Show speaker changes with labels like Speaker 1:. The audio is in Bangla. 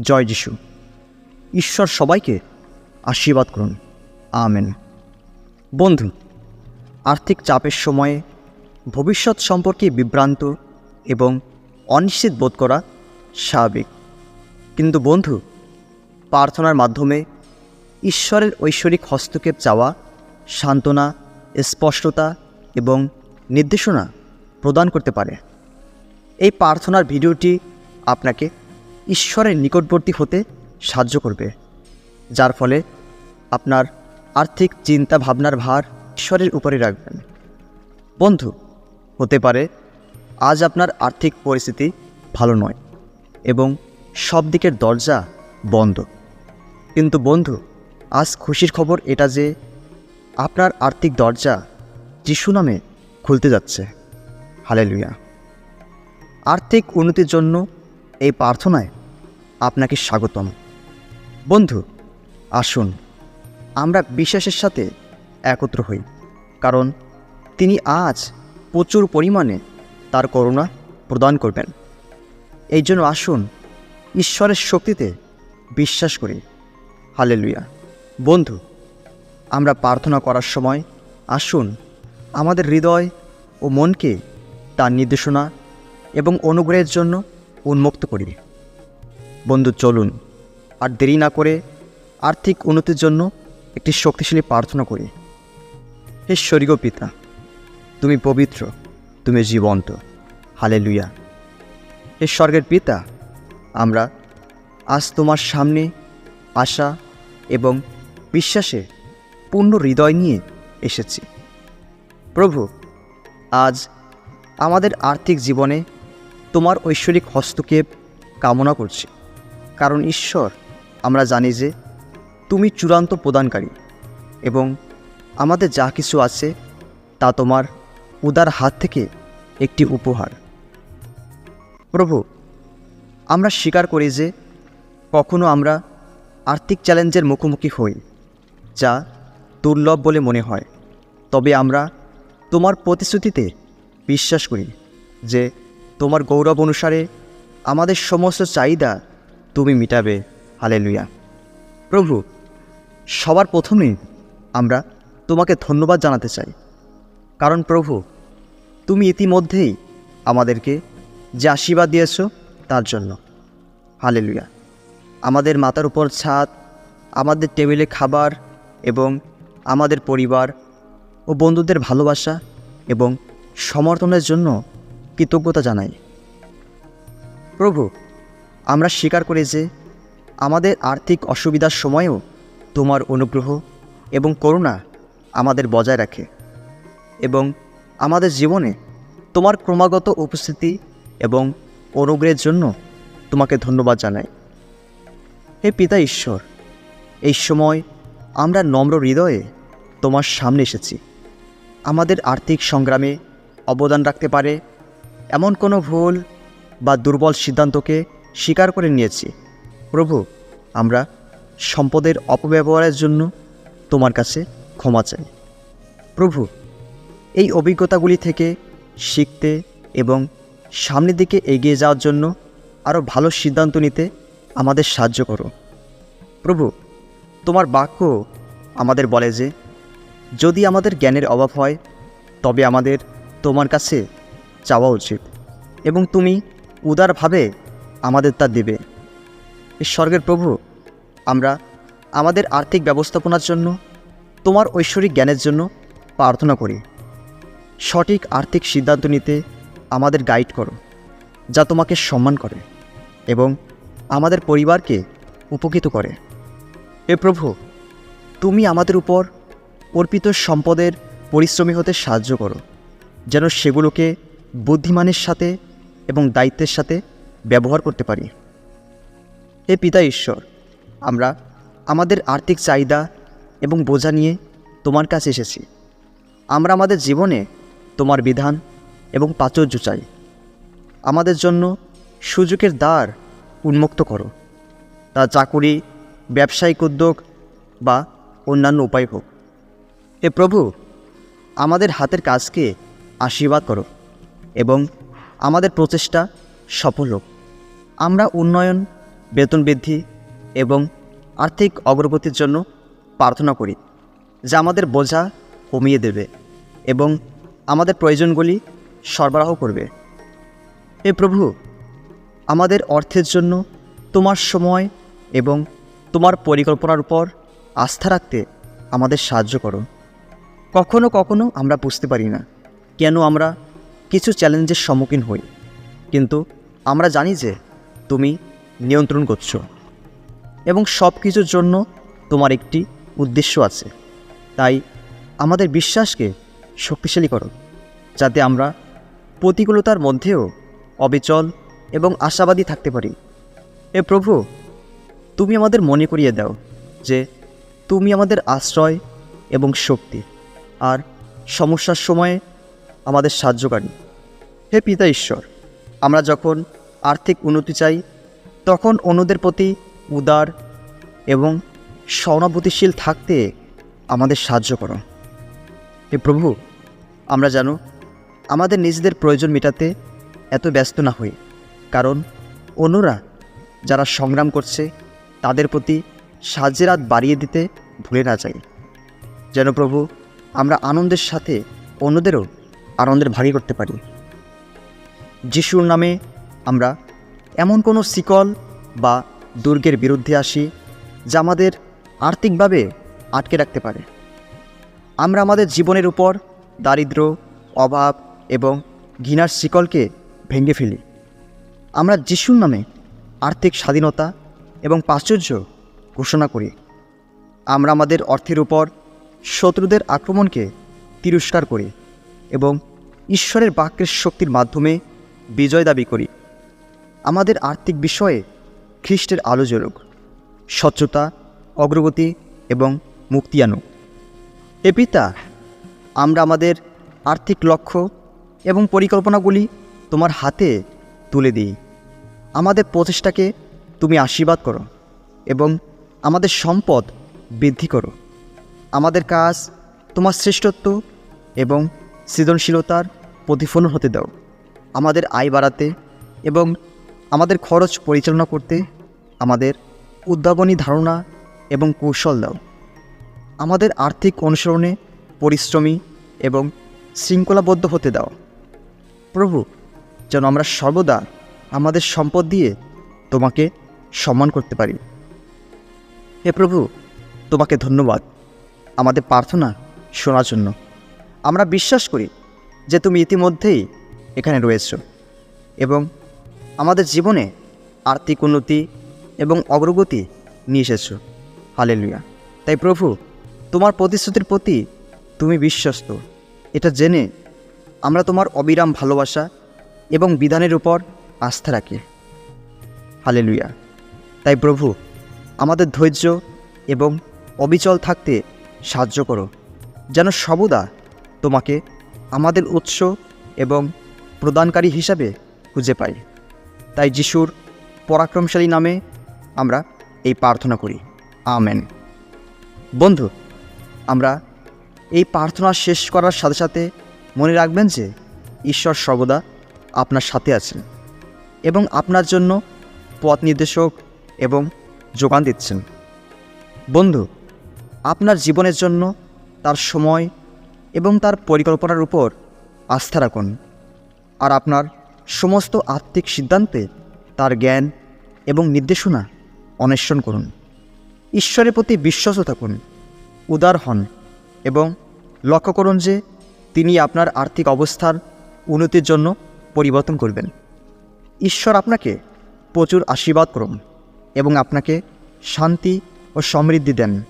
Speaker 1: জয় যিশু। ঈশ্বর সবাইকে আশীর্বাদ করুন। আমেন। বন্ধু, আর্থিক চাপের সময়ে ভবিষ্যৎ সম্পর্কে বিভ্রান্ত এবং অনিশ্চিত বোধ করা স্বাভাবিক। কিন্তু বন্ধু, প্রার্থনার মাধ্যমে ঈশ্বরের ঐশ্বরিক হস্তক্ষেপ চাওয়া, সান্ত্বনা, স্পষ্টতা এবং নির্দেশনা প্রদান করতে পারে। এই প্রার্থনার ভিডিওটি আপনাকে ঈশ্বরের নিকটবর্তী হতে সাহায্য করবে, যার ফলে আপনার আর্থিক চিন্তা ভাবনার ভার ঈশ্বরের উপরে রাখবেন। বন্ধু, হতে পারে আজ আপনার আর্থিক পরিস্থিতি ভালো নয় এবং সব দিকের দরজা বন্ধ। কিন্তু বন্ধু, আজ খুশির খবর এটা যে আপনার আর্থিক দরজা যিশু নামে খুলতে যাচ্ছে। হালেলুয়া। আর্থিক উন্নতির জন্য এই প্রার্থনায় আপনাকে স্বাগতম। বন্ধু, আসুন, আমরা বিশ্বাসের সাথে একত্র হই, কারণ তিনি আজ প্রচুর পরিমাণে তার করুণা প্রদান করবেন। এই জন্য আসুন, ঈশ্বরের শক্তিতে বিশ্বাস করি। হালেলুয়া। বন্ধু, আমরা প্রার্থনা করার সময় আসুন, আমাদের হৃদয় ও মনকে তার নির্দেশনা এবং অনুগ্রহের জন্য উন্মুক্ত করি। বন্ধু, চলুন। আর দেরি না করে আর্থিক উন্নতির জন্য একটি শক্তিশালী প্রার্থনা করি। হে স্বর্গীয় পিতা, তুমি পবিত্র, তুমি জীবন্ত। হালে লুইয়া হে স্বর্গের পিতা, আমরা আজ তোমার সামনে আশা এবং বিশ্বাসে পূর্ণ হৃদয় নিয়ে এসেছি। প্রভু, আজ আমাদের আর্থিক জীবনে তোমার ঐশ্বরিক হস্তক্ষেপ কামনা করছি। কারণ ঈশ্বর, আমরা জানি যে তুমি চূড়ান্ত প্রদানকারী এবং আমাদের যা কিছু আছে তা তোমার উদার হাত থেকে একটি উপহার। প্রভু, আমরা স্বীকার করি যে কখনো আমরা আর্থিক চ্যালেঞ্জের মুখোমুখি হই, যা দুর্লভ বলে মনে হয়। তবে আমরা তোমার প্রতিশ্রুতিতে বিশ্বাস করি যে তোমার গৌরব অনুসারে আমাদের সমস্ত চাহিদা তুমি মিটাবে। হালেলুয়া। প্রভু, সবার প্রথমেই আমরা তোমাকে ধন্যবাদ জানাতে চাই। কারণ প্রভু, তুমি ইতিমধ্যেই আমাদেরকে যে আশীর্বাদ দিয়েছ তার জন্য। হালেলুয়া। আমাদের মাথার উপর ছাদ, আমাদের টেবিলে খাবার এবং আমাদের পরিবার ও বন্ধুদের ভালোবাসা এবং সমর্থনের জন্য কৃতজ্ঞতা জানাই। প্রভু আমরা স্বীকার করি যে আমাদের আর্থিক অসুবিধার সময়েও তোমার অনুগ্রহ এবং করুণা আমাদের বজায় রাখে এবং আমাদের জীবনে তোমার ক্রমাগত উপস্থিতি এবং অনুগ্রহের জন্য তোমাকে ধন্যবাদ জানাই। হে পিতা ঈশ্বর, এই সময় আমরা নম্র হৃদয়ে তোমার সামনে এসেছি। আমাদের আর্থিক সংগ্রামে অবদান রাখতে পারে এমন কোনো ভুল বা দুর্বল সিদ্ধান্তকে স্বীকার করে নিয়েছি। প্রভু, আমরা সম্পদের অপব্যবহারের জন্য তোমার কাছে ক্ষমা চাই। প্রভু, এই অভিজ্ঞতাগুলি থেকে শিখতে এবং সামনের দিকে এগিয়ে যাওয়ার জন্য আরও ভালো সিদ্ধান্ত নিতে আমাদের সাহায্য করো। প্রভু, তোমার বাক্য আমাদের বলে যে, যদি আমাদের জ্ঞানের অভাব হয়, তবে আমাদের তোমার কাছে চাওয়া উচিত এবং তুমি উদারভাবে আমাদের তা দেবে। স্বর্গের প্রভু, আমরা আমাদের আর্থিক ব্যবস্থাপনার জন্য, তোমার ঐশ্বরিক জ্ঞানের জন্য প্রার্থনা করি। সঠিক আর্থিক সিদ্ধান্ত নিতে আমাদের গাইড করো, যা তোমাকে সম্মান করে এবং আমাদের পরিবারকে উপকৃত করে। হে প্রভু, তুমি আমাদের উপর অর্পিত সম্পদের পরিশ্রমী হতে সাহায্য করো, যেন সেগুলোকে বুদ্ধিমানের সাথে এবং দায়িত্বের সাথে ব্যবহার করতে পারি। হে পিতা ঈশ্বর, আমরা আমাদের আর্থিক চাহিদা এবং বোঝা নিয়ে তোমার কাছে এসেছি। আমরা আমাদের জীবনে তোমার বিধান এবং প্রাচুর্য চাই। আমাদের জন্য সুযোগের দ্বার উন্মুক্ত করো। তা চাকুরি, ব্যবসায়িক উদ্যোগ বা অন্যান্য উপায় হোক। হে প্রভু, আমাদের হাতের কাজকে আশীর্বাদ করো এবং আমাদের প্রচেষ্টা সফল হোক। আমরা উন্নয়ন, বেতন বৃদ্ধি এবং আর্থিক অগ্রগতির জন্য প্রার্থনা করি যা আমাদের বোঝা কমিয়ে দেবে এবং আমাদের প্রয়োজনগুলি সরবরাহ করবে। হে প্রভু, আমাদের অর্থের জন্য তোমার সময় এবং তোমার পরিকল্পনার উপর আস্থা রাখতে আমাদের সাহায্য করো। কখনো কখনো আমরা বুঝতে পারি না কেন আমরা কিছু চ্যালেঞ্জের সম্মুখীন হই, কিন্তু আমরা জানি যে তুমি নিয়ন্ত্রণ করছ। এবং সব কিছুর জন্য তোমার একটি উদ্দেশ্য আছে। তাই আমাদের বিশ্বাসকে শক্তিশালী করো, যাতে আমরা প্রতিকূলতার মধ্যেও অবিচল এবং আশাবাদী থাকতে পারি। এ প্রভু, তুমি আমাদের মনে করিয়ে দাও যে তুমি আমাদের আশ্রয় এবং শক্তি, আর সমস্যার সময়ে আমাদের সাহায্যকারী। হে পিতা ঈশ্বর, আমরা যখন আর্থিক উন্নতি চাই, তখন অন্যদের প্রতি উদার এবং সহানুভূতিশীল থাকতে আমাদের সাহায্য করো। হে প্রভু, আমরা জানো আমাদের নিজেদের প্রয়োজন মেটাতে এত ব্যস্ত না হই, কারণ অন্যরা যারা সংগ্রাম করছে, তাদের প্রতি সাহায্যের হাত বাড়িয়ে দিতে ভুলে না যাই। যেন প্রভু, আমরা আনন্দের সাথে অন্যদেরও আনন্দের ভাগী করতে পারি। যিশুর নামে আমরা এমন কোনো শিকল বা দুর্গের বিরুদ্ধে আসি যা আমাদের আর্থিকভাবে আটকে রাখতে পারে। আমরা আমাদের জীবনের উপর দারিদ্র, অভাব এবং ঘৃণার শিকলকে ভেঙে ফেলি। আমরা যিশুর নামে আর্থিক স্বাধীনতা এবং প্রাচুর্য ঘোষণা করি। আমরা আমাদের অর্থের উপর শত্রুদের আক্রমণকে তিরস্কার করি এবং ঈশ্বরের বাক্যের শক্তির মাধ্যমে বিজয় দাবি করি। আমাদের আর্থিক বিষয়ে খ্রিস্টের আলো জ্বলুক, স্বচ্ছতা, অগ্রগতি এবং মুক্তি আনুক। এ পিতা, আমরা আমাদের আর্থিক লক্ষ্য এবং পরিকল্পনাগুলি তোমার হাতে তুলে দিই। আমাদের প্রচেষ্টাকে তুমি আশীর্বাদ করো এবং আমাদের সম্পদ বৃদ্ধি করো। আমাদের কাজ তোমার শ্রেষ্ঠত্ব এবং সৃজনশীলতার প্রতিফলন হতে দাও। আমাদের আয় বাড়াতে এবং আমাদের খরচ পরিচালনা করতে আমাদের উদ্ভাবনী ধারণা এবং কৌশল দাও। আমাদের আর্থিক অনুসরণে পরিশ্রমী এবং শৃঙ্খলাবদ্ধ হতে দাও। প্রভু, যেন আমরা সর্বদা আমাদের সম্পদ দিয়ে তোমাকে সম্মান করতে পারি। হে প্রভু, তোমাকে ধন্যবাদ আমাদের প্রার্থনা শোনার জন্য। আমরা বিশ্বাস করি যে তুমি ইতিমধ্যেই এখানে রয়েছ এবং আমাদের জীবনে আর্থিক উন্নতি এবং অগ্রগতি নিয়ে এসেছ। হালেলুয়া। তাই প্রভু, তোমার প্রতিশ্রুতির প্রতি তুমি বিশ্বস্ত। এটা জেনে আমরা তোমার অবিরাম ভালোবাসা এবং বিধানের উপর আস্থা রাখি। হালেলুয়া। তাই প্রভু, আমাদের ধৈর্য এবং অবিচল থাকতে সাহায্য করো, যেন সবদা তোমাকে আমাদের উৎস এবং প্রদানকারী হিসাবে খুঁজে পাই। তাই যিশুর পরাক্রমশালী নামে আমরা এই প্রার্থনা করি। আমেন। বন্ধু, আমরা এই প্রার্থনা শেষ করার সাথে সাথে মনে রাখবেন যে ঈশ্বর সর্বদা আপনার সাথে আছেন এবং আপনার জন্য পথ নির্দেশক এবং যোগান দিচ্ছেন। বন্ধু, আপনার জীবনের জন্য তার সময় এবং তার পরিকল্পনার উপর আস্থা রাখুন। আর আপনার সমস্ত আর্থিক সিদ্ধান্তে তার জ্ঞান এবং নির্দেশনা অন্বেষণ করুন। ঈশ্বরের প্রতি বিশ্বাস থাকুন। উদার হন এবং লক্ষ্য করুন যে তিনি আপনার আর্থিক অবস্থার উন্নতির জন্য পরিবর্তন করবেন। ঈশ্বর আপনাকে প্রচুর আশীর্বাদ করুন এবং আপনাকে শান্তি ও সমৃদ্ধি দেন।